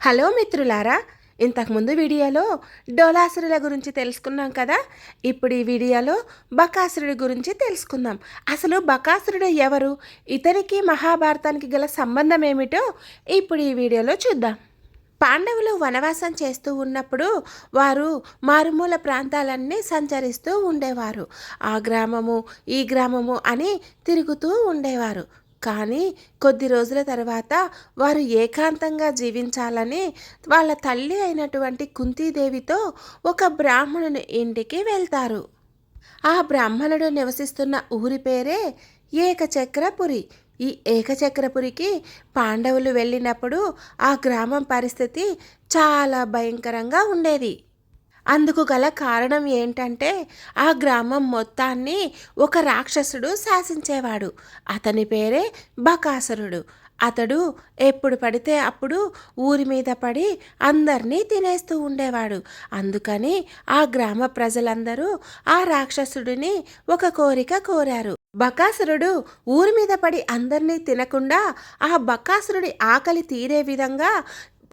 Hello మిత్రులారా ఇంతకుముందు వీడియోలో డోలాసురుల గురించి తెలుసుకున్నాం కదా? ఇప్పుడు ఈ వీడియోలో బకాసురుడి గురించి తెలుసుకుందాం. అసలు బకాసురుడు ఎవరు? ఇతనికి మహాభారతానికి గల సంబంధం ఏమిటో ఇప్పుడు ఈ వీడియోలో చూద్దాం. పాండవులు వనవాసం చేస్తూ ఉన్నప్పుడు వారు మారుమూల ప్రాంతాలన్నీ సంచరిస్తూ ఉండేవారు. ఆ గ్రామము ఈ గ్రామము అని తిరుగుతూ ఉండేవారు. కానీ కొద్ది రోజుల తర్వాత వారు ఏకాంతంగా జీవించాలని వాళ్ళ తల్లి అయినటువంటి కుంతీదేవితో ఒక బ్రాహ్మణుని ఇంటికి వెళ్తారు. ఆ బ్రాహ్మణుడు నివసిస్తున్న ఊరి పేరే ఏకచక్రపురి. ఈ ఏకచక్రపురికి పాండవులు వెళ్ళినప్పుడు ఆ గ్రామం పరిస్థితి చాలా భయంకరంగా ఉండేది. అందుకు గల కారణం ఏంటంటే ఆ గ్రామం మొత్తాన్ని ఒక రాక్షసుడు శాసించేవాడు. అతని పేరే బకాసురుడు. అతడు ఎప్పుడు పడితే అప్పుడు ఊరి మీద పడి అందరినీ తినేస్తూ ఉండేవాడు. అందుకని ఆ గ్రామ ప్రజలందరూ ఆ రాక్షసుడిని ఒక కోరిక కోరారు. బకాసురుడు ఊరి మీద పడి అందరినీ తినకుండా ఆ బకాసురుడి ఆకలి తీరే విధంగా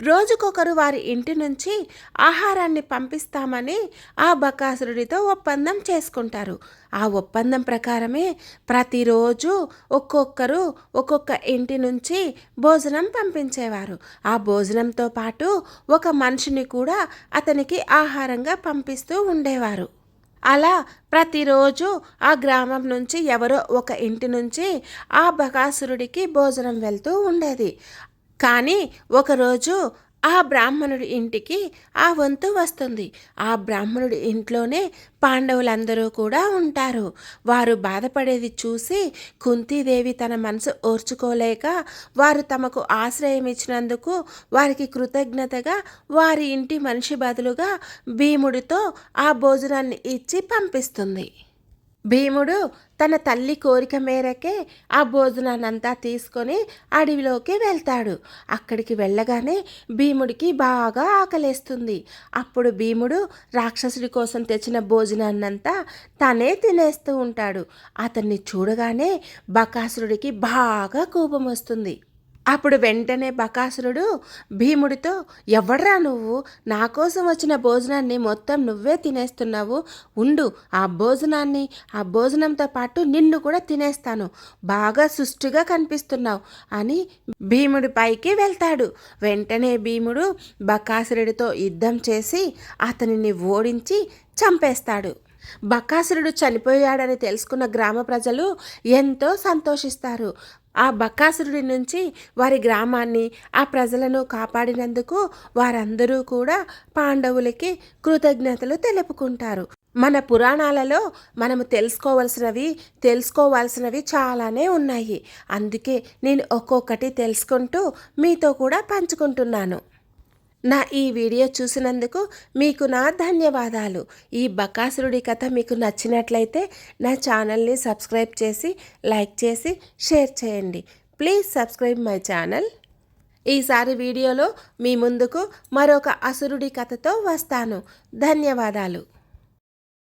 రోజుకొకరు వారి ఇంటి నుంచి ఆహారాన్ని పంపిస్తామని ఆ బకాసురుడితో ఒప్పందం చేసుకుంటారు. ఆ ఒప్పందం ప్రకారమే ప్రతిరోజు ఒక్కొక్కరు ఒక్కొక్క ఇంటి నుంచి భోజనం పంపించేవారు. ఆ భోజనంతో పాటు ఒక మనిషిని కూడా అతనికి ఆహారంగా పంపిస్తూ ఉండేవారు. అలా ప్రతిరోజు ఆ గ్రామం నుంచి ఎవరో ఒక ఇంటి నుంచి ఆ బకాసురుడికి భోజనం వెళ్తూ ఉండేది. కానీ ఒకరోజు ఆ బ్రాహ్మణుడి ఇంటికి ఆ వంతు వస్తుంది. ఆ బ్రాహ్మణుడి ఇంట్లోనే పాండవులందరూ కూడా ఉంటారు. వారు బాధపడేది చూసి కుంతీదేవి తన మనసు ఓర్చుకోలేక వారు తమకు ఆశ్రయం ఇచ్చినందుకు వారికి కృతజ్ఞతగా వారి ఇంటి మనిషి బదులుగా భీముడితో ఆ భోజనాన్ని ఇచ్చి పంపిస్తుంది. భీముడు తన తల్లి కోరిక మేరకే ఆ భోజనాన్నంతా తీసుకొని అడవిలోకి వెళ్తాడు. అక్కడికి వెళ్ళగానే భీముడికి బాగా ఆకలేస్తుంది. అప్పుడు భీముడు రాక్షసుడి కోసం తెచ్చిన భోజనాన్నంతా తనే తినేస్తూ ఉంటాడు. అతన్ని చూడగానే బకాసురుడికి బాగా కోపం వస్తుంది. అప్పుడు వెంటనే బకాసురుడు భీముడితో ఎవడ్రా నువ్వు? నా కోసం వచ్చిన భోజనాన్ని మొత్తం నువ్వే తినేస్తున్నావు. ఉండు ఆ భోజనాన్ని ఆ భోజనంతో పాటు నిన్ను కూడా తినేస్తాను. బాగా సుష్టిగా కనిపిస్తున్నావు అని భీముడి పైకి వెళ్తాడు. వెంటనే భీముడు బకాసురుడితో యుద్ధం చేసి అతనిని ఓడించి చంపేస్తాడు. బకాసురుడు చనిపోయాడని తెలుసుకున్న గ్రామ ప్రజలు ఎంతో సంతోషిస్తారు. ఆ బకాసురుడి నుంచి వారి గ్రామాన్ని ఆ ప్రజలను కాపాడినందుకు వారందరూ కూడా పాండవులకి కృతజ్ఞతలు తెలుపుకుంటారు. మన పురాణాలలో మనము తెలుసుకోవలసినవి తెలుసుకోవాల్సినవి చాలానే ఉన్నాయి. అందుకే నేను ఒక్కొక్కటి తెలుసుకుంటూ మీతో కూడా పంచుకుంటున్నాను. నా ఈ వీడియో చూసినందుకు మీకు నా ధన్యవాదాలు. ఈ బకాసురుడి కథ మీకు నచ్చినట్లయితే నా ఛానల్ని సబ్స్క్రైబ్ చేసి లైక్ చేసి షేర్ చేయండి. Please subscribe my channel. ఈసారి వీడియోలో మీ ముందుకు మరొక అసురుడి కథతో వస్తాను. ధన్యవాదాలు.